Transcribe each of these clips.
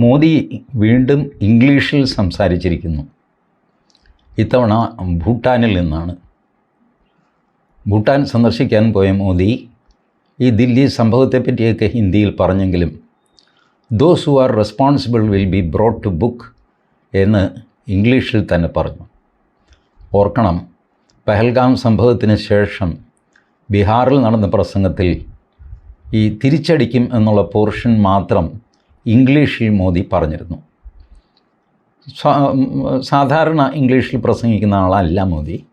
മോദി വീണ്ടും ഇംഗ്ലീഷിൽ സംസാരിച്ചിരിക്കുന്നു. ഇത്തവണ ഭൂട്ടാനിൽ നിന്നാണ്. ഭൂട്ടാൻ സന്ദർശിക്കാൻ പോയ മോദി ഈ ദില്ലി സംഭവത്തെപ്പറ്റിയൊക്കെ ഹിന്ദിയിൽ പറഞ്ഞെങ്കിലും those who are responsible will be brought to book എന്ന് ഇംഗ്ലീഷിൽ തന്നെ പറഞ്ഞു. ഓർക്കണം പെഹൽഗാം സംഭവത്തിന് ശേഷം ബീഹാറിൽ നടന്ന പ്രസംഗത്തിൽ ഈ തിരിച്ചടിക്കും എന്നുള്ള പോർഷൻ മാത്രം ഇംഗ്ലീഷിൽ മോദി പറഞ്ഞിരുന്നു. സാധാരണ ഇംഗ്ലീഷിൽ പ്രസംഗിക്കുന്ന ആളല്ല മോദി.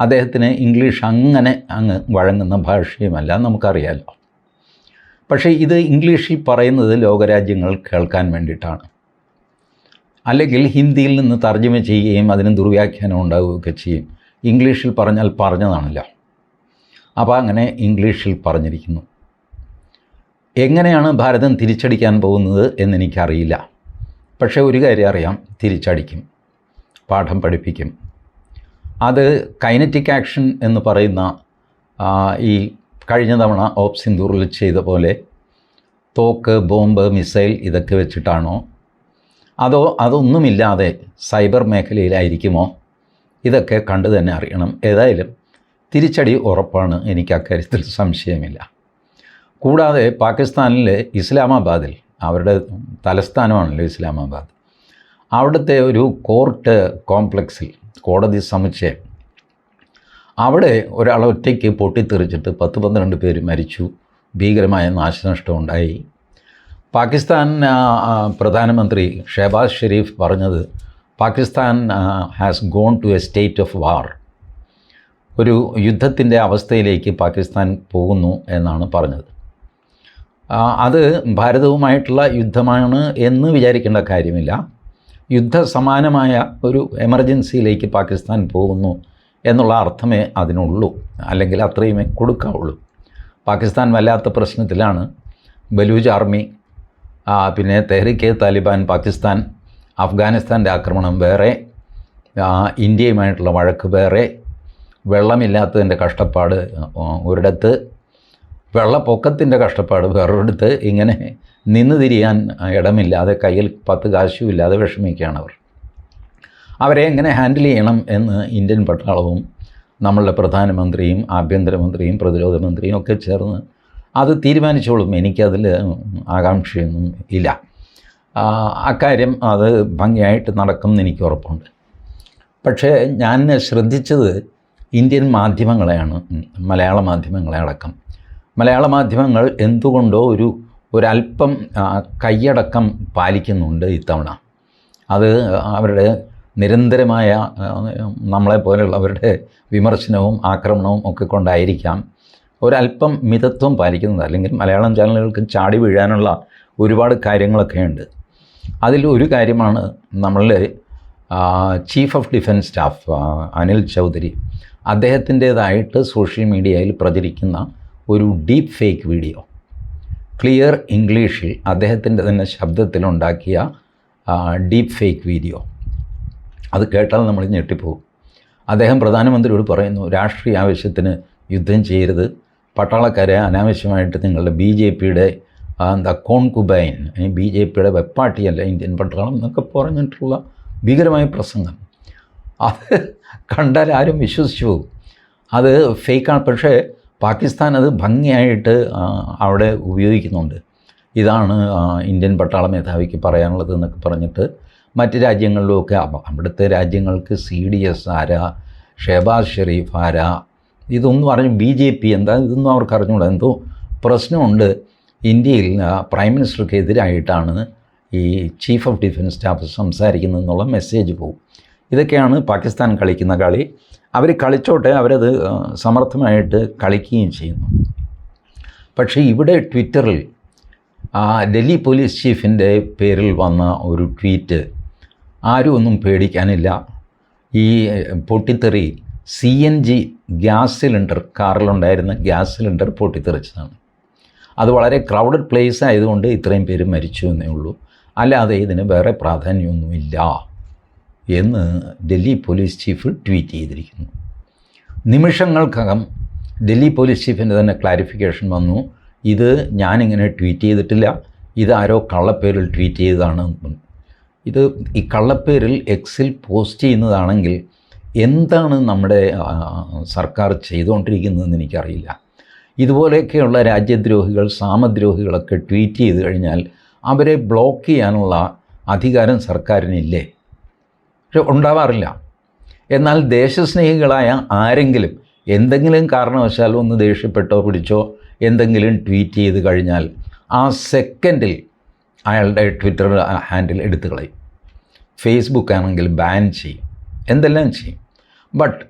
അദ്ദേഹത്തിന് ഇംഗ്ലീഷ് അങ്ങനെ അങ്ങ് വഴങ്ങുന്ന ഭാഷയുമല്ല നമുക്കറിയാലോ. പക്ഷേ ഇത് ഇംഗ്ലീഷിൽ പറയുന്നത് ലോകരാജ്യങ്ങൾ കേൾക്കാൻ വേണ്ടിയിട്ടാണ്. അല്ലെങ്കിൽ ഹിന്ദിയിൽ നിന്ന് തർജമ ചെയ്യുകയും അതിന് ദുർവ്യാഖ്യാനം ഉണ്ടാവുകയൊക്കെ ചെയ്യും. ഇംഗ്ലീഷിൽ പറഞ്ഞാൽ പറഞ്ഞതാണല്ലോ. അപ്പോൾ അങ്ങനെ ഇംഗ്ലീഷിൽ പറഞ്ഞിരിക്കുന്നു. എങ്ങനെയാണ് ഭാരതം തിരിച്ചടിക്കാൻ പോകുന്നത് എന്നെനിക്കറിയില്ല. പക്ഷേ ഒരു കാര്യം അറിയാം തിരിച്ചടിക്കും പാഠം പഠിപ്പിക്കും. അത് കൈനറ്റിക് ആക്ഷൻ എന്ന് പറയുന്ന ഈ കഴിഞ്ഞ തവണ ഓപ്പ് സിന്ദൂറിൽ ചെയ്ത പോലെ തോക്ക് ബോംബ് മിസൈൽ ഇതൊക്കെ വെച്ചിട്ടാണോ? അതോ അതൊന്നുമില്ലാതെ സൈബർ മേഖലയിലായിരിക്കുമോ? ഇതൊക്കെ കണ്ടു തന്നെ അറിയണം. ഏതായാലും തിരിച്ചടി ഉറപ്പാണ് എനിക്ക് അക്കാര്യത്തിൽ സംശയമില്ല. കൂടാതെ പാകിസ്ഥാനിലെ ഇസ്ലാമാബാദിൽ അവരുടെ തലസ്ഥാനമാണല്ലോ ഇസ്ലാമാബാദ് അവിടുത്തെ ഒരു കോർട്ട് കോംപ്ലക്സിൽ കോടതി സമുച്ചയം അവിടെ ഒരാൾ ഒറ്റയ്ക്ക് പൊട്ടിത്തെറിച്ചിട്ട് പത്ത് പന്ത്രണ്ട് പേര് മരിച്ചു ഭീകരമായ നാശനഷ്ടം ഉണ്ടായി പാകിസ്ഥാൻ പ്രധാനമന്ത്രി ഷെഹബാസ് ഷെരീഫ് പറഞ്ഞത് Pakistan has gone to a state of war ഒരു യുദ്ധത്തിന്റെ അവസ്ഥയിലേക്ക് പാകിസ്ഥാൻ പോകുന്നു എന്നാണ് പറഞ്ഞത്. അത് ഭാരതവുമായിട്ടുള്ള യുദ്ധമാണ് എന്ന് വിചാരിക്കേണ്ട കാര്യമില്ല. യുദ്ധസമാനമായ ഒരു എമർജൻസിയിലേക്ക് പാകിസ്ഥാൻ പോകുന്നു എന്നുള്ള അർത്ഥമേ അതിനുള്ളൂ. അല്ലെങ്കിൽ അത്രയുമേ കൊടുക്കാവുള്ളൂ. പാകിസ്ഥാൻ വല്ലാത്ത പ്രശ്നത്തിലാണ്. ബലൂജ് ആർമി പിന്നെ തെഹ്രിക്കെ താലിബാൻ പാകിസ്ഥാൻ അഫ്ഗാനിസ്ഥാന്റെ ആക്രമണം വേറെ ഇന്ത്യയുമായിട്ടുള്ള വഴക്ക് വേറെ വെള്ളമില്ലാത്തതിന്റെ കഷ്ടപ്പാട് ഒരിടത്ത് വെള്ളപ്പൊക്കത്തിന്റെ കഷ്ടപ്പാട് വേറൊരിടത്ത് ഇങ്ങനെ നിന്ന് തിരിയാൻ ഇടമില്ലാതെ കയ്യിൽ പത്ത് കാശും ഇല്ലാതെ വിഷമിക്കുകയാണ് അവർ. അവരെ എങ്ങനെ ഹാൻഡിൽ ചെയ്യണം എന്ന് ഇന്ത്യൻ പട്ടാളവും നമ്മളുടെ പ്രധാനമന്ത്രിയും ആഭ്യന്തരമന്ത്രിയും പ്രതിരോധ മന്ത്രിയും ഒക്കെ ചേർന്ന് അത് തീരുമാനിച്ചോളും. എനിക്കതിൽ ആകാംക്ഷയൊന്നും ഇല്ല. അക്കാര്യം അത് ഭംഗിയായിട്ട് നടക്കും എന്ന് എനിക്ക് ഉറപ്പുണ്ട്. പക്ഷേ ഞാൻ ശ്രദ്ധിച്ചത് ഇന്ത്യൻ മാധ്യമങ്ങളെയാണ് മലയാള മാധ്യമങ്ങളെ അടക്കം. മലയാള മാധ്യമങ്ങൾ എന്തുകൊണ്ടോ ഒരു ഒരല്പം കൈയടക്കം പാലിക്കുന്നുണ്ട് ഇത്തവണ. അത് അവരുടെ നിരന്തരമായ നമ്മളെ നമ്മളെപ്പോലെയുള്ളവരുടെ വിമർശനവും ആക്രമണവും ഒക്കെ കൊണ്ടായിരിക്കാം ഒരല്പം മിതത്വം പാലിക്കുന്നത്. അല്ലെങ്കിൽ മലയാളം ചാനലുകൾക്ക് ചാടി വീഴാനുള്ള ഒരുപാട് കാര്യങ്ങളൊക്കെ ഉണ്ട്. അതിൽ ഒരു കാര്യമാണ് നമ്മളുടെ chief of defence staff Anil Chaudhari. അദ്ദേഹത്തിന്റേതായിട്ട് social മീഡിയയിൽ പ്രചരിക്കുന്ന ഒരു ഡീപ്പ് ഫേക്ക് വീഡിയോ ക്ലിയർ ഇംഗ്ലീഷിൽ അദ്ദേഹത്തിന്റെ തന്നെ ശബ്ദത്തിലുണ്ടാക്കിയ ഡീപ്പ് ഫേക്ക് വീഡിയോ അത് കേട്ടാൽ നമ്മൾ ഞെട്ടിപ്പോകും. അദ്ദേഹം പ്രധാനമന്ത്രിയോട് പറയുന്നു രാഷ്ട്രീയ ആവശ്യത്തിന് യുദ്ധം ചെയ്യരുത്. പട്ടാളക്കാരെ അനാവശ്യമായിട്ട് നിങ്ങളുടെ ബി ജെ പിയുടെ എന്താ കോൺകുബൈൻ ബി ജെ പിയുടെ വെപ്പാട്ടിയല്ല ഇന്ത്യൻ പട്ടാളം എന്നൊക്കെ പറഞ്ഞിട്ടുള്ള ഭീകരമായ പ്രസംഗം. അത് കണ്ടാൽ ആരും വിശ്വസിച്ചു പോകും. അത് ഫേക്കാണ് പക്ഷേ പാകിസ്ഥാൻ അത് ഭംഗിയായിട്ട് അവിടെ ഉപയോഗിക്കുന്നുണ്ട്. ഇതാണ് ഇന്ത്യൻ പട്ടാള മേധാവിക്ക് പറയാനുള്ളത് എന്നൊക്കെ പറഞ്ഞിട്ട് മറ്റ് രാജ്യങ്ങളിലുമൊക്കെ അവിടുത്തെ രാജ്യങ്ങൾക്ക് സി ഡി എസ് ആരാ ഷെബാസ് ഷെരീഫ് ആരാ ഇതൊന്നും അറിഞ്ഞു ബി ജെ പി എന്താ ഇതൊന്നും അവർക്ക് അറിഞ്ഞുകൂടാ. എന്തോ പ്രശ്നമുണ്ട്. ഇന്ത്യയിൽ പ്രൈം മിനിസ്റ്റർക്ക് എതിരായിട്ടാണ് ഈ ചീഫ് ഓഫ് ഡിഫൻസ് സ്റ്റാഫ് സംസാരിക്കുന്നത് എന്നുള്ള മെസ്സേജ് പോകും ഇതൊക്കെയാണ് പാകിസ്ഥാൻ കളിക്കുന്ന കളി. അവർ കളിച്ചോട്ടെ അവരത് സമർത്ഥമായിട്ട് കളിക്കുകയും ചെയ്യുന്നു. പക്ഷേ ഇവിടെ ട്വിറ്ററിൽ ഡൽഹി പോലീസ് ചീഫിന്റെ പേരിൽ വന്ന ഒരു ട്വീറ്റ് ആരും ഒന്നും പേടിക്കാനില്ല. ഈ പൊട്ടിത്തെറി C N G gas cylinder കാറിലുണ്ടായിരുന്ന gas cylinder പൊട്ടിത്തെറിച്ചതാണ്. അത് വളരെ ക്രൗഡഡ് പ്ലേസ് ആയതുകൊണ്ട് ഇത്രയും പേര് മരിച്ചു എന്നേ ഉള്ളൂ. അല്ലാതെ ഇതിന് വേറെ പ്രാധാന്യമൊന്നുമില്ല. എന്ന് ഡൽഹി പോലീസ് ചീഫ് ട്വീറ്റ് ചെയ്തിരിക്കുന്നു. നിമിഷങ്ങൾക്കകം ഡൽഹി പോലീസ് ചീഫിന്റെ തന്നെ ക്ലാരിഫിക്കേഷൻ വന്നു. ഇത് ഞാനിങ്ങനെ ട്വീറ്റ് ചെയ്തിട്ടില്ല. ഇതാരോ കള്ളപ്പേരിൽ ട്വീറ്റ് ചെയ്തതാണ് ഇത് ഈ കള്ളപ്പേരിൽ എക്സിൽ പോസ്റ്റ് ചെയ്യുന്നതാണെങ്കിൽ എന്താണ് നമ്മുടെ സർക്കാർ ചെയ്തുകൊണ്ടിരിക്കുന്നതെന്ന് എനിക്കറിയില്ല. ഇതുപോലെയൊക്കെയുള്ള രാജ്യദ്രോഹികൾ സാമദ്രോഹികളൊക്കെ ട്വീറ്റ് ചെയ്ത് കഴിഞ്ഞാൽ അവരെ ബ്ലോക്ക് ചെയ്യാനുള്ള അധികാരം സർക്കാരിനില്ലേ? പക്ഷെ ഉണ്ടാവാറില്ല. എന്നാൽ ദേശസ്നേഹികളായ ആരെങ്കിലും എന്തെങ്കിലും കാരണവശാൽ ഒന്ന് ദേഷ്യപ്പെട്ടോ പിടിച്ചോ എന്തെങ്കിലും ട്വീറ്റ് ചെയ്ത് കഴിഞ്ഞാൽ ആ സെക്കൻഡിൽ അയാളുടെ ട്വിറ്റർ ഹാൻഡിൽ എടുത്തു കളയും. ഫേസ്ബുക്ക് ആണെങ്കിൽ ബാൻ ചെയ്യും. എന്തെല്ലാം ചെയ്യും? ബട്ട്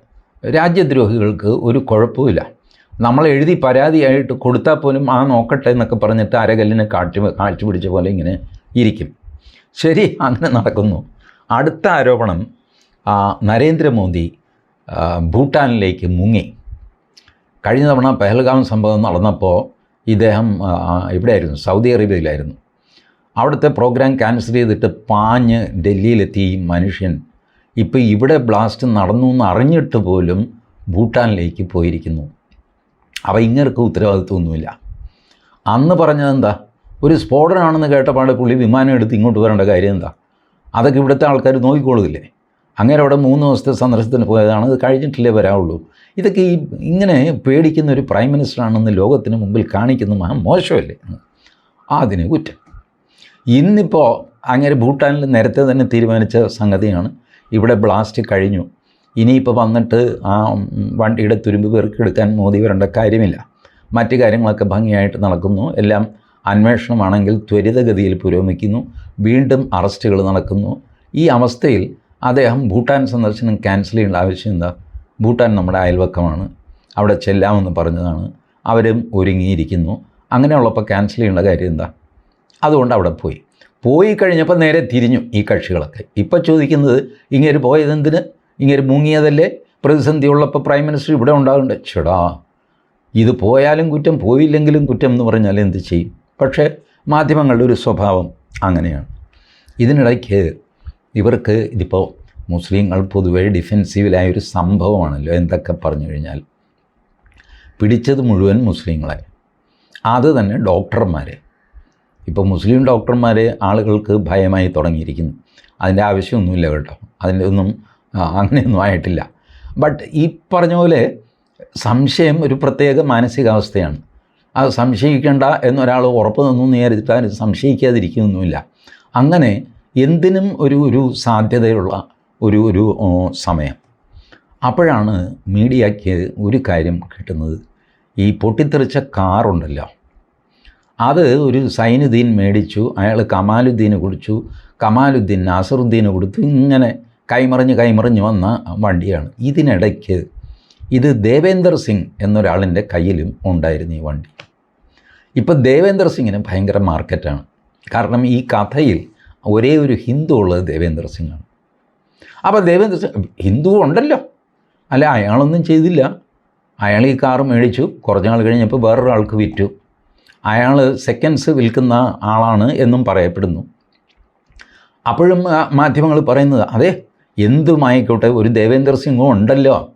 രാജ്യദ്രോഹികൾക്ക് ഒരു കുഴപ്പമില്ല നമ്മൾ എഴുതി പരാതിയായിട്ട് കൊടുത്താൽ പോലും ആ നോക്കട്ടെ എന്നൊക്കെ പറഞ്ഞിട്ട് അരകല്ലിനെ കാട്ടി കാഴ്ച പിടിച്ച പോലെ ഇങ്ങനെ ഇരിക്കും. ശരി അങ്ങനെ നടക്കുന്നു. അടുത്ത ആരോപണം നരേന്ദ്രമോദി ഭൂട്ടാനിലേക്ക് മുങ്ങി. കഴിഞ്ഞ തവണ പെഹൽഗാം സംഭവം നടന്നപ്പോൾ ഇദ്ദേഹം ഇവിടെയായിരുന്നു സൗദി അറേബ്യയിലായിരുന്നു. അവിടുത്തെ പ്രോഗ്രാം ക്യാൻസൽ ചെയ്തിട്ട് പാഞ്ഞ് ഡൽഹിയിലെത്തി ഈ മനുഷ്യൻ. ഇപ്പോൾ ഇവിടെ ബ്ലാസ്റ്റ് നടന്നു എന്ന് അറിഞ്ഞിട്ട് പോലും ഭൂട്ടാനിലേക്ക് പോയിരിക്കുന്നു. അവ ഇങ്ങർക്ക് ഉത്തരവാദിത്വമൊന്നുമില്ല അന്ന് പറഞ്ഞത് എന്താ? ഒരു സ്ഫോടനമാണെന്ന് കേട്ടപാട് പുള്ളി വിമാനം എടുത്ത് ഇങ്ങോട്ട് വരേണ്ട കാര്യം എന്താ? അതൊക്കെ ഇവിടുത്തെ ആൾക്കാർ നോക്കിക്കൊള്ളുകയില്ലേ അങ്ങനെ അവിടെ മൂന്ന് ദിവസത്തെ സന്ദർശനത്തിന് പോയതാണ്. അത് കഴിഞ്ഞിട്ടില്ലേ വരാവുള്ളൂ. ഇതൊക്കെ ഈ ഇങ്ങനെ പേടിക്കുന്ന ഒരു പ്രൈം മിനിസ്റ്ററാണെന്ന് ലോകത്തിന് മുമ്പിൽ കാണിക്കുന്ന മഹാ മോശമല്ലേ? അതിന് കുറ്റം. ഇന്നിപ്പോൾ അങ്ങനെ ഭൂട്ടാനിൽ നേരത്തെ തന്നെ തീരുമാനിച്ച സംഗതിയാണ്. ഇവിടെ ബ്ലാസ്റ്റ് കഴിഞ്ഞു. ഇനിയിപ്പോൾ വന്നിട്ട് ആ വണ്ടിയുടെ തുരുമ്പ് പെറുക്കിയെടുക്കാൻ മോദി വരേണ്ട കാര്യമില്ല. മറ്റു കാര്യങ്ങളൊക്കെ ഭംഗിയായിട്ട് നടക്കുന്നു. എല്ലാം അന്വേഷണമാണെങ്കിൽ ത്വരിതഗതിയിൽ പുരോഗമിക്കുന്നു. വീണ്ടും അറസ്റ്റുകൾ നടക്കുന്നു. ഈ അവസ്ഥയിൽ അദ്ദേഹം ഭൂട്ടാൻ സന്ദർശനം ക്യാൻസൽ ചെയ്യേണ്ട ആവശ്യം എന്താ? ഭൂട്ടാൻ നമ്മുടെ അയൽവക്കമാണ്. അവിടെ ചെല്ലാമെന്ന് പറഞ്ഞതാണ്. അവരും ഒരുങ്ങിയിരിക്കുന്നു. അങ്ങനെയുള്ളപ്പോൾ ക്യാൻസൽ ചെയ്യേണ്ട കാര്യം എന്താ? അതുകൊണ്ട് അവിടെ പോയി. പോയി കഴിഞ്ഞപ്പോൾ നേരെ തിരിഞ്ഞു ഈ കക്ഷികളൊക്കെ. ഇപ്പോൾ ചോദിക്കുന്നത് ഇങ്ങനെ പോയതെന്തിന് ഇങ്ങനെ മുങ്ങിയതല്ലേ? പ്രതിസന്ധി ഉള്ളപ്പോൾ പ്രൈം മിനിസ്റ്റർ ഇവിടെ ഉണ്ടാകുന്നുണ്ട് ചേടാ ഇത് പോയാലും കുറ്റം പോയില്ലെങ്കിലും കുറ്റം എന്ന് പറഞ്ഞാൽ എന്ത് ചെയ്യും? പക്ഷേ മാധ്യമങ്ങളുടെ ഒരു സ്വഭാവം അങ്ങനെയാണ്. ഇതിനിടയ്ക്ക് ഇവർക്ക് ഇതിപ്പോൾ മുസ്ലിങ്ങൾ പൊതുവേ ഡിഫെൻസീവിലായ ഒരു സംഭവമാണല്ലോ എന്തൊക്കെ പറഞ്ഞു കഴിഞ്ഞാൽ. പിടിച്ചത് മുഴുവൻ മുസ്ലിങ്ങളെ. അത് തന്നെ ഡോക്ടർമാരെ. ഇപ്പോൾ മുസ്ലിം ഡോക്ടർമാരെ ആളുകൾക്ക് ഭയമായി തുടങ്ങിയിരിക്കുന്നു. അതിന്റെ ആവശ്യമൊന്നുമില്ല കേട്ടോ. അതിന്റെ ഒന്നും അങ്ങനെയൊന്നും ആയിട്ടില്ല. ബട്ട് ഈ പറഞ്ഞ പോലെ സംശയം ഒരു പ്രത്യേക മാനസികാവസ്ഥയാണ്. അത് സംശയിക്കേണ്ട എന്നൊരാൾ ഉറപ്പ് നിന്നു നേരിട്ടാൽ സംശയിക്കാതിരിക്കുന്നൊന്നുമില്ല. അങ്ങനെ എന്തിനും ഒരു ഒരു സാധ്യതയുള്ള ഒരു ഒരു സമയം. അപ്പോഴാണ് മീഡിയയ്ക്ക് ഒരു കാര്യം കിട്ടുന്നത്. ഈ പൊട്ടിത്തെറിച്ച കാറുണ്ടല്ലോ അത് ഒരു സൈനുദ്ദീൻ മേടിച്ചു അയാൾ കമാലുദ്ദീന് കുടിച്ചു കമാലുദ്ദീൻ നാസറുദ്ദീന് കൊടുത്തു ഇങ്ങനെ കൈമറിഞ്ഞ് കൈമറിഞ്ഞ് വന്ന വണ്ടിയാണ്. ഇതിനിടയ്ക്ക് ഇത് ദേവേന്ദർ സിംഗ് എന്നൊരാളിന്റെ കയ്യിലും ഉണ്ടായിരുന്നു ഈ വണ്ടി. ഇപ്പോൾ ദേവേന്ദർ സിംഗിന് ഭയങ്കര മാർക്കറ്റാണ്. കാരണം ഈ കഥയിൽ ഒരേ ഒരു ഹിന്ദു ഉള്ളത് ദേവേന്ദർ സിംഗാണ്. അപ്പോൾ ദേവേന്ദ്ര സിംഗ് ഹിന്ദു ഉണ്ടല്ലോ. അല്ല അയാളൊന്നും ചെയ്തില്ല. അയാൾ ഈ കാറ് മേടിച്ചു. കുറച്ച് നാൾ കഴിഞ്ഞപ്പോൾ വേറൊരാൾക്ക് വിറ്റു. അയാൾ സെക്കൻഡ്സ് വിൽക്കുന്ന ആളാണ് എന്നും പറയപ്പെടുന്നു. അപ്പോഴും മാധ്യമങ്ങൾ പറയുന്നത് അതെ എന്തുമായിക്കോട്ടെ ഒരു ദേവേന്ദ്ര സിംഗും ഉണ്ടല്ലോ.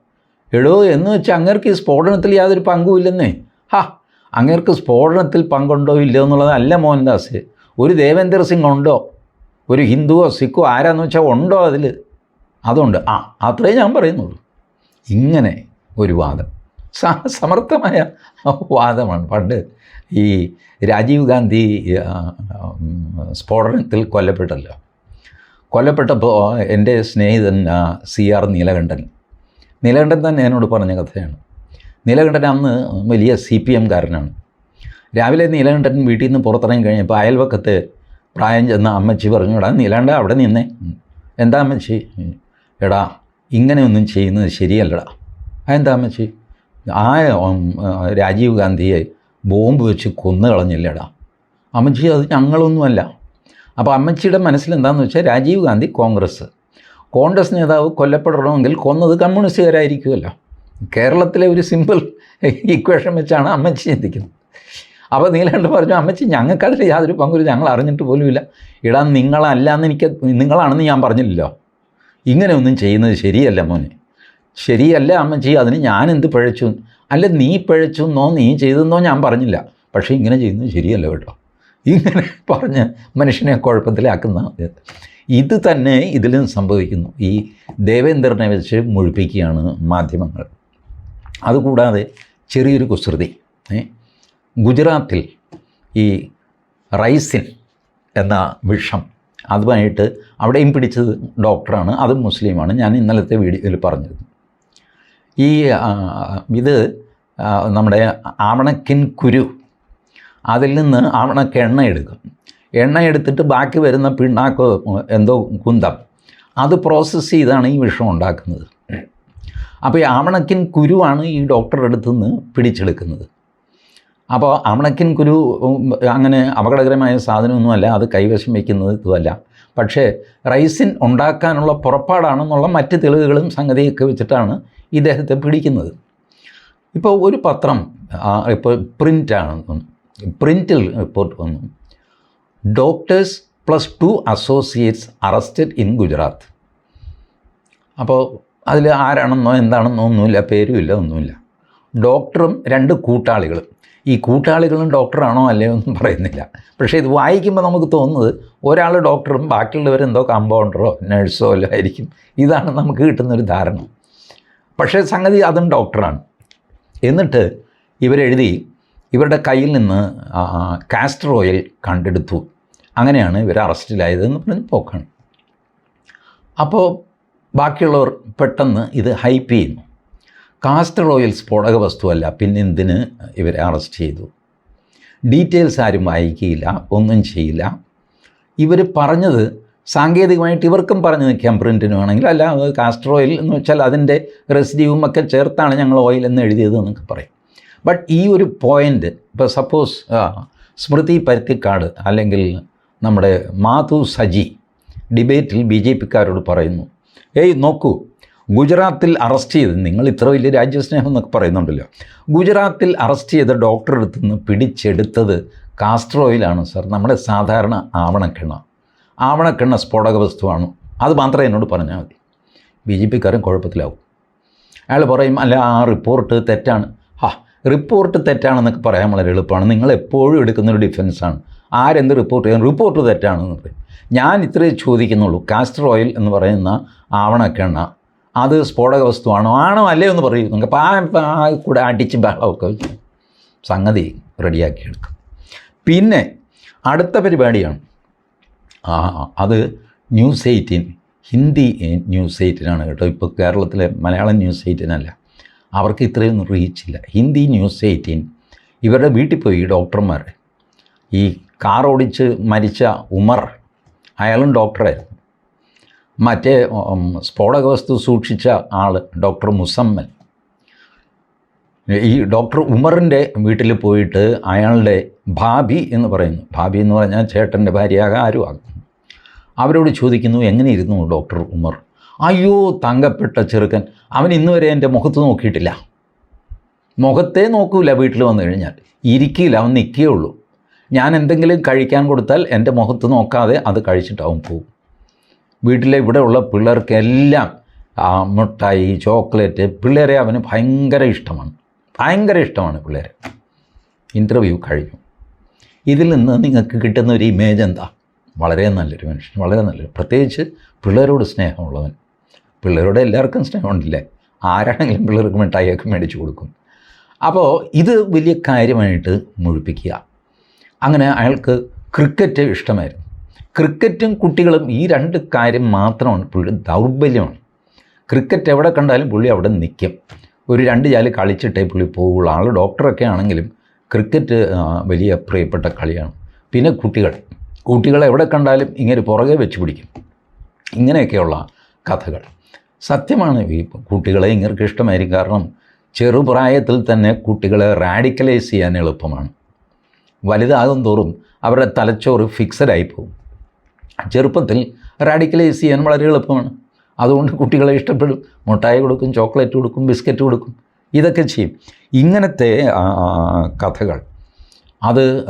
എടോ എന്ന് വെച്ചാൽ അങ്ങേർക്ക് ഈ സ്ഫോടനത്തിൽ യാതൊരു പങ്കുമില്ലെന്നേ ഹാ അങ്ങേർക്ക് സ്ഫോടനത്തിൽ പങ്കുണ്ടോ ഇല്ലയോ എന്നുള്ളതല്ല മോഹൻദാസ്. ഒരു ദേവേന്ദർ സിംഗ് ഉണ്ടോ? ഒരു ഹിന്ദുവോ സിഖോ ആരാന്ന് വെച്ചാൽ ഉണ്ടോ അതിൽ? അതുണ്ട്. ആ അത്രേ ഞാൻ പറയുന്നുള്ളൂ. ഇങ്ങനെ ഒരു വാദം. സമർത്ഥമായ വാദമാണ്. പണ്ട് ഈ രാജീവ് ഗാന്ധി സ്ഫോടനത്തിൽ കൊല്ലപ്പെട്ടല്ലോ. കൊല്ലപ്പെട്ടപ്പോൾ എന്റെ സ്നേഹിതൻ സി ആർ നീലകണ്ഠൻ നീലകണ്ഠൻ തന്നെ എന്നോട് പറഞ്ഞ കഥയാണ്. നീലകണ്ഠൻ അന്ന് വലിയ സി പി എംകാരനാണ് രാവിലെ നീലകണ്ഠൻ വീട്ടിൽ നിന്ന് പുറത്തിറങ്ങി കഴിഞ്ഞപ്പോൾ അയൽവക്കത്ത് പ്രായം ചെന്ന അമ്മച്ചി പറഞ്ഞു എടാ നീലകണ്ഠ അവിടെ നിന്നേ. എന്താ അമ്മച്ചി? എടാ ഇങ്ങനെയൊന്നും ചെയ്യുന്നത് ശരിയല്ലടാ. അതെന്താ അമ്മച്ചി? ആ രാജീവ് ഗാന്ധിയെ ബോംബ് വെച്ച് കൊന്നു കളഞ്ഞില്ലടാ. അമ്മച്ചി അത് ഞങ്ങളൊന്നുമല്ല. അപ്പോൾ അമ്മച്ചിയുടെ മനസ്സിൽ എന്താണെന്ന് വെച്ചാൽ രാജീവ് ഗാന്ധി കോൺഗ്രസ്. കോൺഗ്രസ് നേതാവ് കൊല്ലപ്പെടണമെങ്കിൽ കൊന്നത് കമ്മ്യൂണിസ്റ്റുകാരായിരിക്കുമല്ലോ. കേരളത്തിലെ ഒരു സിമ്പിൾ ഇക്വേഷൻ വെച്ചാണ് അമ്മച്ചി ചിന്തിക്കുന്നത്. അപ്പോൾ നീലണ്ട് പറഞ്ഞു അമ്മച്ചി ഞങ്ങൾക്കതിൽ യാതൊരു പങ്കും ഞങ്ങൾ അറിഞ്ഞിട്ട് പോലുമില്ല ഇടാൻ നിങ്ങളല്ല എന്ന് എനിക്ക് നിങ്ങളാണെന്ന് ഞാൻ പറഞ്ഞില്ലല്ലോ. ഇങ്ങനെയൊന്നും ചെയ്യുന്നത് ശരിയല്ല മോനെ. ശരിയല്ല അമ്മച്ചി അതിന് ഞാൻ എന്ത് പിഴച്ചു? അല്ല നീ പിഴച്ചു എന്നോ നീ ചെയ്തെന്നോ ഞാൻ പറഞ്ഞില്ല. പക്ഷേ ഇങ്ങനെ ചെയ്യുന്നത് ശരിയല്ല കേട്ടോ. ഇങ്ങനെ പറഞ്ഞ് മനുഷ്യനെ കുഴപ്പത്തിലാക്കുന്ന ഇത് തന്നെ ഇതിലും സംഭവിക്കുന്നു. ഈ ദേവേന്ദ്രനെ വെച്ച് മുഴിപ്പിക്കുകയാണ് മാധ്യമങ്ങൾ. അതുകൂടാതെ ചെറിയൊരു കുസൃതി. ഗുജറാത്തിൽ ഈ റൈസിൻ എന്ന വിഷം അതുമായിട്ട് അവിടെയും പിടിച്ചത് ഡോക്ടറാണ്. അതും മുസ്ലിമാണ്. ഞാൻ ഇന്നലത്തെ വീഡിയോയിൽ പറഞ്ഞിരുന്നു. ഈ ഇത് നമ്മുടെ ആവണക്കിൻ കുരു. അതിൽ നിന്ന് ആവണക്കെണ്ണ എടുക്കും. എണ്ണ എടുത്തിട്ട് ബാക്കി വരുന്ന പിണ്ണാക്കോ എന്തോ കുന്തം. അത് പ്രോസസ്സ് ചെയ്താണ് ഈ വിഷം ഉണ്ടാക്കുന്നത്. അപ്പോൾ ഈ ആവണക്കിൻ കുരുവാണ് ഈ ഡോക്ടറുടെ അടുത്ത് നിന്ന് പിടിച്ചെടുക്കുന്നത്. അപ്പോൾ ആവണക്കിൻ കുരു അങ്ങനെ അപകടകരമായ സാധനമൊന്നുമല്ല അത് കൈവശം വയ്ക്കുന്നത് ഇതുമല്ല. പക്ഷേ റൈസിൻ ഉണ്ടാക്കാനുള്ള പുറപ്പാടാണെന്നുള്ള മറ്റ് തെളിവുകളും സംഗതിയൊക്കെ വെച്ചിട്ടാണ് ഇദ്ദേഹത്തെ പിടിക്കുന്നത്. ഇപ്പോൾ ഒരു പത്രം ഇപ്പോൾ പ്രിന്റാണ് പ്രിന്റിൽ റിപ്പോർട്ട് വന്നു. Doctors plus two associates arrested in Gujarat അപ്പോൾ അതിൽ ആരാണെന്നോ എന്താണെന്നോ ഒന്നുമില്ല പേരുമില്ല ഒന്നുമില്ല. ഡോക്ടറും രണ്ട് കൂട്ടാളികളും. ഈ കൂട്ടാളികളും ഡോക്ടറാണോ അല്ലയോ ഒന്നും പറയുന്നില്ല. പക്ഷേ ഇത് വായിക്കുമ്പോൾ നമുക്ക് തോന്നുന്നത് ഒരാൾ ഡോക്ടറും ബാക്കിയുള്ളവരെന്തോ കമ്പൗണ്ടറോ നഴ്സോ അല്ലോ ആയിരിക്കും. ഇതാണ് നമുക്ക് കിട്ടുന്നൊരു ധാരണ. പക്ഷേ സംഗതി അതും ഡോക്ടറാണ് എന്നിട്ട് ഇവരെഴുതി ഇവരുടെ കയ്യിൽ നിന്ന് കാസ്റ്റർ ഓയിൽ കണ്ടെടുത്തു. അങ്ങനെയാണ് ഇവർ അറസ്റ്റിലായതെന്ന് പറഞ്ഞ് പോക്കാണ്. അപ്പോൾ ബാക്കിയുള്ളവർ പെട്ടെന്ന് ഇത് ഹൈപ്പ് ചെയ്യുന്നു. കാസ്റ്റർ ഓയിൽ സ്ഫോടക വസ്തുവല്ല പിന്നെ എന്തിന് ഇവരെ അറസ്റ്റ് ചെയ്തു? ഡീറ്റെയിൽസ് ആരും വായിക്കുകയില്ല ഒന്നും ചെയ്യില്ല. ഇവർ പറഞ്ഞത് സാങ്കേതികമായിട്ട് ഇവർക്കും പറഞ്ഞു നിൽക്കാം പ്രിന്റിന് വേണമെങ്കിൽ. അല്ല കാസ്റ്റർ ഓയിൽ എന്ന് വെച്ചാൽ അതിന്റെ റെസിഡ്യൂവും ഒക്കെ ചേർത്താണ് ഞങ്ങൾ ഓയിൽ എന്ന് എഴുതിയത് എന്നൊക്കെ പറയും. ബട്ട് ഈ ഒരു പോയിന്റ് ഇപ്പോൾ സപ്പോസ് സ്മൃതി പരുത്തിക്കാട് അല്ലെങ്കിൽ നമ്മുടെ മാധു സജി ഡിബേറ്റിൽ ബി ജെ പിക്കാരോട് പറയുന്നു ഏയ് നോക്കൂ ഗുജറാത്തിൽ അറസ്റ്റ് ചെയ്ത് നിങ്ങൾ ഇത്ര വലിയ രാജ്യസ്നേഹം എന്നൊക്കെ പറയുന്നുണ്ടല്ലോ ഗുജറാത്തിൽ അറസ്റ്റ് ചെയ്ത ഡോക്ടറെ അടുത്ത് നിന്ന് പിടിച്ചെടുത്തത് കാസ്ട്രോയിലാണ് സാർ നമ്മുടെ സാധാരണ ആവണക്കെണ്ണ. ആവണക്കെണ്ണ സ്ഫോടക വസ്തുവാണ്. അത് മാത്രമേ എന്നോട് പറഞ്ഞാൽ മതി. ബി ജെ പിക്കാരൻ കുഴപ്പത്തിലാവും. അയാൾ പറയും അല്ല ആ റിപ്പോർട്ട് തെറ്റാണ്. റിപ്പോർട്ട് തെറ്റാണെന്നൊക്കെ പറയാൻ വളരെ എളുപ്പമാണ്. നിങ്ങൾ എപ്പോഴും എടുക്കുന്നൊരു ഡിഫൻസാണ് ആരെന്ത് റിപ്പോർട്ട് ചെയ്യാൻ റിപ്പോർട്ട് തെറ്റാണെന്ന് പറയും. ഞാൻ ഇത്രേ ചോദിക്കുന്നുള്ളൂ. കാസ്റ്റർ ഓയിൽ എന്ന് പറയുന്ന ആവണക്കെണ്ണ അത് സ്ഫോടക വസ്തുവാണോ? ആണോ? അല്ലേ എന്ന് പറയും. അപ്പോൾ ആ ആ കൂടെ അടിച്ച് ബഹളമൊക്കെ വെച്ച് സംഗതി റെഡിയാക്കി എടുക്കും. പിന്നെ അടുത്ത പരിപാടിയാണ്. ആ അത് ന്യൂസ് എയ്റ്റീൻ ഹിന്ദി ന്യൂസ് എയ്റ്റീനാണ് കേട്ടോ. ഇപ്പോൾ കേരളത്തിലെ മലയാളം ന്യൂസ് എയ്റ്റീനല്ല അവർക്ക് ഇത്രയൊന്നും റീച്ചില്ല ഹിന്ദി ന്യൂസ് എയ്റ്റീൻ ഇവരുടെ വീട്ടിൽ പോയി ഡോക്ടർമാർ ഈ കാർ ഓടിച്ച് മരിച്ച ഉമർ അയാളും ഡോക്ടറായിരുന്നു മറ്റേ സ്ഫോടക വസ്തു സൂക്ഷിച്ച ആൾ ഡോക്ടർ മുസമ്മൽ. ഈ ഡോക്ടർ ഉമറിന്റെ വീട്ടിൽ പോയിട്ട് അയാളുടെ ഭാബി എന്ന് പറയുന്നു. ഭാബി എന്ന് പറഞ്ഞാൽ ചേട്ടന്റെ ഭാര്യയാകാം ആരും ആകും അവരോട് ചോദിക്കുന്നു എങ്ങനെ ഇരുന്നു ഡോക്ടർ ഉമർ? അയ്യോ തങ്കപ്പെട്ട ചെറുക്കൻ. അവൻ ഇന്നുവരെ എന്റെ മുഖത്ത് നോക്കിയിട്ടില്ല. മുഖത്തേ നോക്കൂല വീട്ടിൽ വന്നു കഴിഞ്ഞാൽ. ഇരിക്കില്ല അവൻ നിൽക്കേ ഉള്ളൂ. ഞാൻ എന്തെങ്കിലും കഴിക്കാൻ കൊടുത്താൽ എന്റെ മുഖത്ത് നോക്കാതെ അത് കഴിച്ചിട്ടാവും പോവും. വീട്ടിലെ ഇവിടെയുള്ള പിള്ളേർക്കെല്ലാം മിഠായി ചോക്ലേറ്റ് പിള്ളേരെ അവന് ഭയങ്കര ഇഷ്ടമാണ്. ഭയങ്കര ഇഷ്ടമാണ് പിള്ളേരെ. ഇന്റർവ്യൂ കഴിഞ്ഞു. ഇതിൽ നിന്ന് നിങ്ങൾക്ക് കിട്ടുന്ന ഒരു ഇമേജ് എന്താ? വളരെ നല്ലൊരു മനുഷ്യൻ വളരെ നല്ലൊരു പ്രത്യേകിച്ച് പിള്ളേരോട് സ്നേഹമുള്ളവൻ. പിള്ളേരോട് എല്ലാവർക്കും സ്നേഹമുണ്ടല്ലേ? ആരാണെങ്കിലും പിള്ളേർക്ക് മിഠായിയൊക്കെ മേടിച്ചു കൊടുക്കും. അപ്പോൾ ഇത് വലിയ കാര്യമായിട്ട് മുഴിപ്പിക്കുക. അങ്ങനെ അയാൾക്ക് ക്രിക്കറ്റ് ഇഷ്ടമായിരുന്നു. ക്രിക്കറ്റും കുട്ടികളും ഈ രണ്ട് കാര്യം മാത്രമാണ് പുള്ളി ദൗർബല്യമാണ്. ക്രിക്കറ്റ് എവിടെ കണ്ടാലും പുള്ളി അവിടെ നിൽക്കും. ഒരു രണ്ട് ചാൽ കളിച്ചിട്ടേ പുള്ളി പോവുള്ളൂ. ആൾ ഡോക്ടറൊക്കെ ആണെങ്കിലും ക്രിക്കറ്റ് വലിയ പ്രിയപ്പെട്ട കളിയാണ്. പിന്നെ കുട്ടികൾ. കുട്ടികളെ എവിടെ കണ്ടാലും ഇങ്ങനെ പുറകെ വെച്ച് പിടിക്കും. ഇങ്ങനെയൊക്കെയുള്ള കഥകൾ. സത്യമാണ്. ഈ കുട്ടികളെ ഇങ്ങനെ ഇഷ്ടമായിരിക്കും. കാരണം ചെറുപ്രായത്തിൽ തന്നെ കുട്ടികളെ റാഡിക്കലൈസ് ചെയ്യാൻ എളുപ്പമാണ്. വലുതാകും തോറും അവരുടെ തലച്ചോറ് ഫിക്സഡ് ആയി പോകും. ചെറുപ്പത്തിൽ റാഡിക്കലൈസ് ചെയ്യാൻ വളരെ എളുപ്പമാണ്. അതുകൊണ്ട് കുട്ടികളെ ഇഷ്ടപ്പെടും. മുട്ടായി കൊടുക്കും ചോക്ലേറ്റ് കൊടുക്കും ബിസ്ക്കറ്റ് കൊടുക്കും. ഇതൊക്കെ ചെയ്യും. ഇങ്ങനത്തെ കഥകൾ. അത്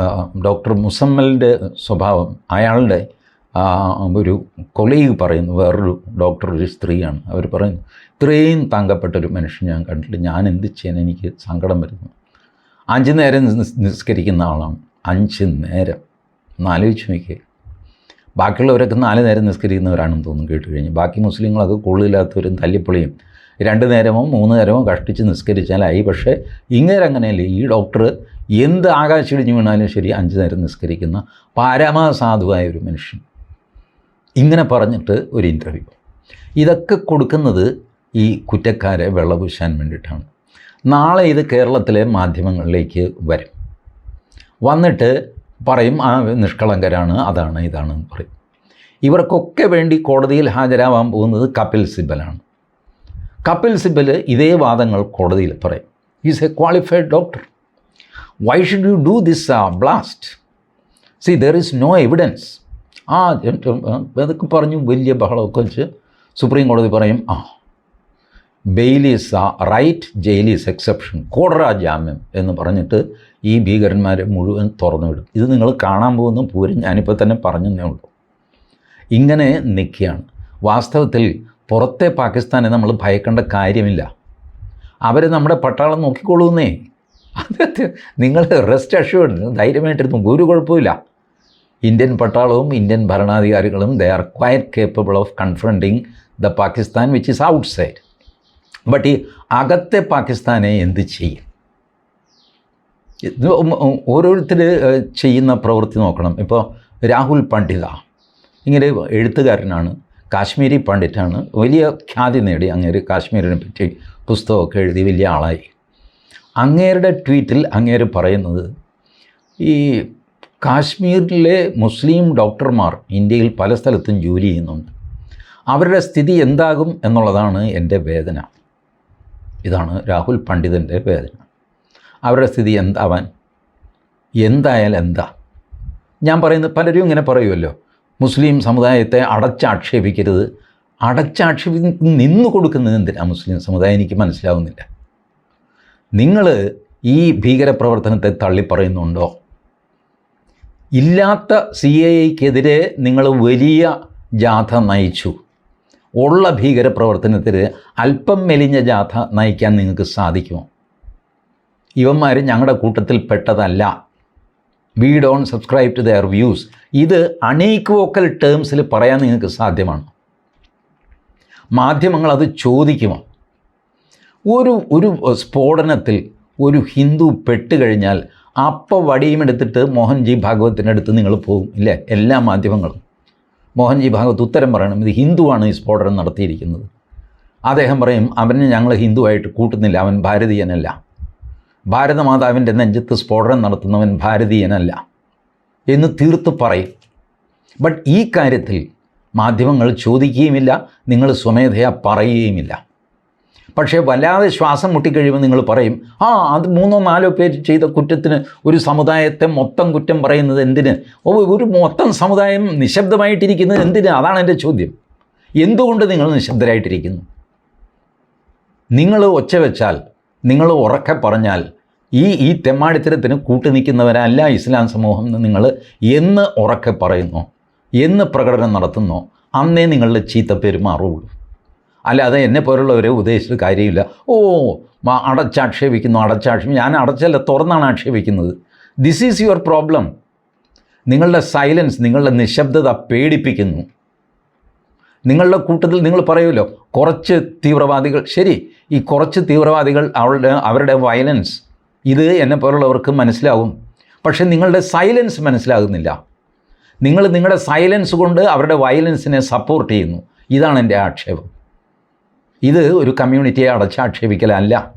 ഡോക്ടർ മുസമ്മലിന്റെ സ്വഭാവം അയാളുടെ ആ, ഒരു കൊളീഗ് പറയുന്നു വേറൊരു ഡോക്ടർ ഒരു സ്ത്രീയാണ്. അവർ പറയുന്നു ഇത്രയും തങ്കപ്പെട്ട ഒരു മനുഷ്യൻ ഞാൻ കണ്ടിട്ട് ഞാൻ എന്ത് ചെയ്യാൻ എനിക്ക് സങ്കടം വരുന്നു? അഞ്ച് നേരം നിസ്കരിക്കുന്ന ആളാണ്. അഞ്ച് നേരം. എന്നാലോചിച്ച് നോക്കിയേ. ബാക്കിയുള്ളവരൊക്കെ നാല് നേരം നിസ്കരിക്കുന്നവരാണെന്ന് തോന്നുന്നു കേട്ട് കഴിഞ്ഞ്. ബാക്കി മുസ്ലിങ്ങളൊക്കെ കൊള്ളില്ലാത്തവരും തല്ലിപ്പൊളിയും. രണ്ട് നേരമോ മൂന്ന് നേരമോ കഷ്ടിച്ച് നിസ്കരിച്ചാലായി. പക്ഷേ ഇങ്ങനെ അങ്ങനെയല്ലേ? ഈ ഡോക്ടർ എന്ത് ആകാശിടിഞ്ഞ് വീണാലും ശരി അഞ്ച് നേരം നിസ്കരിക്കുന്ന പരമസാധുവായ ഒരു മനുഷ്യൻ. ഇങ്ങനെ പറഞ്ഞിട്ട് ഒരു ഇന്റർവ്യൂ ഇതൊക്കെ കൊടുക്കുന്നത് ഈ കുറ്റക്കാരെ വെള്ളപൂശാൻ വേണ്ടിയിട്ടാണ്. നാളെ ഇത് കേരളത്തിലെ മാധ്യമങ്ങളിലേക്ക് വരും. വന്നിട്ട് പറയും ആ നിഷ്കളങ്കരാണ് അതാണ് ഇതാണ് എന്ന് പറയും. ഇവർക്കൊക്കെ വേണ്ടി കോടതിയിൽ ഹാജരാവാൻ പോകുന്നത് കപിൽ സിബലാണ്. കപിൽ സിബൽ ഇതേ വാദങ്ങൾ കോടതിയിൽ പറയും. Is a qualified doctor why should you do this blast see there is no evidence ആ അതൊക്കെ പറഞ്ഞു വലിയ ബഹളമൊക്കെ വെച്ച് സുപ്രീം കോടതി പറയും ആ bail is a right jail exception കോടറ ജാമ്യം എന്ന് പറഞ്ഞിട്ട് ഈ ഭീകരന്മാരെ മുഴുവൻ തുറന്നു വിടും ഇത് നിങ്ങൾ കാണാൻ പോകുന്ന പൂരം ഞാനിപ്പോൾ തന്നെ പറഞ്ഞതേ ഉള്ളൂ. ഇങ്ങനെ നിൽക്കുകയാണ്. വാസ്തവത്തിൽ പുറത്തെ പാകിസ്ഥാനെ നമ്മൾ ഭയക്കേണ്ട കാര്യമില്ല. അവർ നമ്മുടെ പട്ടാളം നോക്കിക്കൊള്ളുന്നേ. അത് നിങ്ങൾ റെസ്റ്റ് അഷ്യൂർഡ് ധൈര്യമായിട്ടിരുന്നു ഒരു കുഴപ്പമില്ല ഇന്ത്യൻ പട്ടാളവും ഇന്ത്യൻ ഭരണാധികാരികളും they are quite capable of confronting the Pakistan which is outside but ഈ അകത്തെ പാകിസ്ഥാനെ എന്ത് ചെയ്യും? ഓരോരുത്തർ ചെയ്യുന്ന പ്രവൃത്തി നോക്കണം. ഇപ്പോൾ രാഹുൽ പണ്ഡിത ഇങ്ങനെ എഴുത്തുകാരനാണ് കാശ്മീരി പണ്ഡിറ്റാണ് വലിയ ഖ്യാതി നേടി അങ്ങേര് കാശ്മീരിനെ പറ്റി പുസ്തകമൊക്കെ എഴുതി വലിയ ആളായി. അങ്ങേരുടെ ട്വീറ്റിൽ അങ്ങേര് പറയുന്നത് ഈ കാശ്മീരിലെ മുസ്ലിം ഡോക്ടർമാർ ഇന്ത്യയിൽ പല സ്ഥലത്തും ജോലി ചെയ്യുന്നുണ്ട്. അവരുടെ സ്ഥിതി എന്താകും എന്നുള്ളതാണ് എന്റെ വേദന. ഇതാണ് രാഹുൽ പണ്ഡിതന്റെ വേദന. അവരുടെ സ്ഥിതി എന്താവാൻ? എന്തായാൽ എന്താ? ഞാൻ പറയുന്നത് പലരും ഇങ്ങനെ പറയുമല്ലോ. മുസ്ലിം സമുദായത്തെ അടച്ചാക്ഷേപിക്കരുത്. അടച്ചാക്ഷേപി നിന്ന് കൊടുക്കുന്നത് എന്തിനാ മുസ്ലിം സമുദായം? എനിക്ക് മനസ്സിലാവുന്നില്ല. നിങ്ങൾ ഈ ഭീകരപ്രവർത്തനത്തെ തള്ളിപ്പറയുന്നുണ്ടോ? ഇല്ലാത്ത സി എ ഐക്കെതിരെ നിങ്ങൾ വലിയ ജാഥ നയിച്ചു. ഉള്ള ഭീകരപ്രവർത്തനത്തിന് അല്പം മെലിഞ്ഞ ജാഥ നയിക്കാൻ നിങ്ങൾക്ക് സാധിക്കുമോ? ഇവന്മാർ ഞങ്ങളുടെ കൂട്ടത്തിൽ പെട്ടതല്ല. We don't subscribe to their views ഇത് അണീക്വോക്കൽ ടേംസിൽ പറയാൻ നിങ്ങൾക്ക് സാധ്യമാണ്. മാധ്യമങ്ങൾ അത് ചോദിക്കുമോ? ഒരു ഒരു സ്ഫോടനത്തിൽ ഒരു ഹിന്ദു പെട്ടുകഴിഞ്ഞാൽ അപ്പോൾ വടിയും എടുത്തിട്ട് മോഹൻജി ഭാഗവത്തിന്റെ അടുത്ത് നിങ്ങൾ പോകും ഇല്ലേ? എല്ലാ മാധ്യമങ്ങളും. മോഹൻജി ഭാഗവത് ഉത്തരം പറയണം ഇത് ഹിന്ദുവാണ് ഈ സ്ഫോടനം നടത്തിയിരിക്കുന്നത്. അദ്ദേഹം പറയും അവനെ ഞങ്ങൾ ഹിന്ദുവായിട്ട് കൂട്ടുന്നില്ല അവൻ ഭാരതീയനല്ല. ഭാരതമാതാവിന്റെ നെഞ്ചത്ത് സ്ഫോടനം നടത്തുന്നവൻ ഭാരതീയനല്ല. എന്ന് തീർത്ത് പറയും. ബട്ട് ഈ കാര്യത്തിൽ മാധ്യമങ്ങൾ ചോദിക്കുകയുമില്ല നിങ്ങൾ സ്വമേധയാ പറയുകയുമില്ല. പക്ഷേ വല്ലാതെ ശ്വാസം മുട്ടിക്കഴിയുമ്പോൾ നിങ്ങൾ പറയും ആ അത് മൂന്നോ നാലോ പേര് ചെയ്ത കുറ്റത്തിന് ഒരു സമുദായത്തെ മൊത്തം കുറ്റം പറയുന്നത് എന്തിന്? ഓ ഒരു മൊത്തം സമുദായം നിശബ്ദമായിട്ടിരിക്കുന്നത് എന്തിന്? അതാണ് എന്റെ ചോദ്യം. എന്തുകൊണ്ട് നിങ്ങൾ നിശബ്ദരായിട്ടിരിക്കുന്നു? നിങ്ങൾ ഒച്ച വെച്ചാൽ നിങ്ങൾ ഉറക്കെ പറഞ്ഞാൽ ഈ ഈ തെമ്മാടിത്തരത്തിന് കൂട്ടു നിൽക്കുന്നവരല്ല ഇസ്ലാം സമൂഹം എന്ന് നിങ്ങൾ എന്ന് ഉറക്കെ പറയുന്നു എന്ന് പ്രകടനം നടത്തുന്നു അന്നേ നിങ്ങളുടെ ചീത്തപ്പേര് മാറുള്ളൂ അല്ലാതെ എന്നെ പോലുള്ളവരെ ഉദ്ദേശിച്ചിട്ട് കാര്യമില്ല. ഓ അടച്ചാക്ഷേപിക്കുന്നു അടച്ചാക്ഷേപി ഞാൻ അടച്ചല്ല തുറന്നാണ് ആക്ഷേപിക്കുന്നത്. ദിസ് ഈസ് യുവർ പ്രോബ്ലം നിങ്ങളുടെ സൈലൻസ് നിങ്ങളുടെ നിശബ്ദത പേടിപ്പിക്കുന്നു. നിങ്ങളുടെ കൂട്ടത്തിൽ നിങ്ങൾ പറയുമല്ലോ കുറച്ച് തീവ്രവാദികൾ ശരി ഈ കുറച്ച് തീവ്രവാദികൾ അവളുടെ അവരുടെ വയലൻസ് ഇത് എന്നെ പോലുള്ളവർക്ക് മനസ്സിലാവും പക്ഷേ നിങ്ങളുടെ സൈലൻസ് മനസ്സിലാകുന്നില്ല. നിങ്ങൾ നിങ്ങളുടെ സൈലൻസ് കൊണ്ട് അവരുടെ വയലൻസിനെ സപ്പോർട്ട് ചെയ്യുന്നു. ഇതാണ് എന്റെ ആക്ഷേപം. ഇത് ഒരു കമ്മ്യൂണിറ്റിയെ അടച്ചാക്ഷേപിക്കലല്ല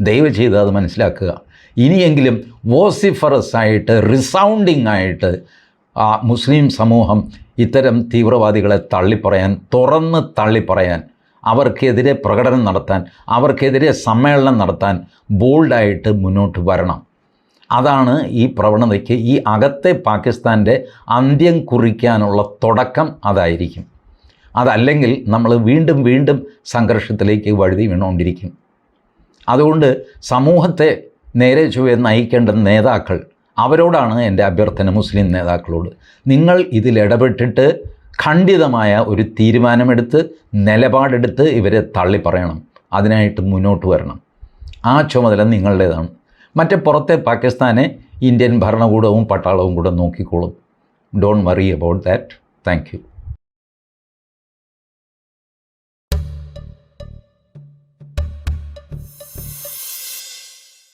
ദയവ് ചെയ്ത് അത് മനസ്സിലാക്കുക. ഇനിയെങ്കിലും വോസിഫറസ് ആയിട്ട് റിസൗണ്ടിങ് ആയിട്ട് ആ മുസ്ലിം സമൂഹം ഇത്തരം തീവ്രവാദികളെ തള്ളിപ്പറയാൻ തുറന്ന് തള്ളിപ്പറയാൻ അവർക്കെതിരെ പ്രകടനം നടത്താൻ അവർക്കെതിരെ സമ്മേളനം നടത്താൻ ബോൾഡായിട്ട് മുന്നോട്ട് വരണം. അതാണ് ഈ പ്രവണതയ്ക്ക് ഈ അകത്തെ പാകിസ്ഥാന്റെ അന്ത്യം കുറിക്കാനുള്ള തുടക്കം അതായിരിക്കും. അതല്ലെങ്കിൽ നമ്മൾ വീണ്ടും വീണ്ടും സംഘർഷത്തിലേക്ക് വഴുതി വീണുകൊണ്ടിരിക്കും. അതുകൊണ്ട് സമൂഹത്തെ നേരെ ചൊവ്വെ നയിക്കേണ്ട നേതാക്കൾ അവരോടാണ് എന്റെ അഭ്യർത്ഥന മുസ്ലിം നേതാക്കളോട്. നിങ്ങൾ ഇതിൽ ഇടപെട്ടിട്ട് ഖണ്ഡിതമായ ഒരു തീരുമാനമെടുത്ത് നിലപാടെടുത്ത് ഇവരെ തള്ളിപ്പറയണം. അതിനായിട്ട് മുന്നോട്ട് വരണം. ആ ചുമതല നിങ്ങളുടേതാണ്. മറ്റേ പുറത്തെ പാകിസ്ഥാനെ ഇന്ത്യൻ ഭരണകൂടവും പട്ടാളവും കൂടെ നോക്കിക്കോളും. Don't worry about that thank you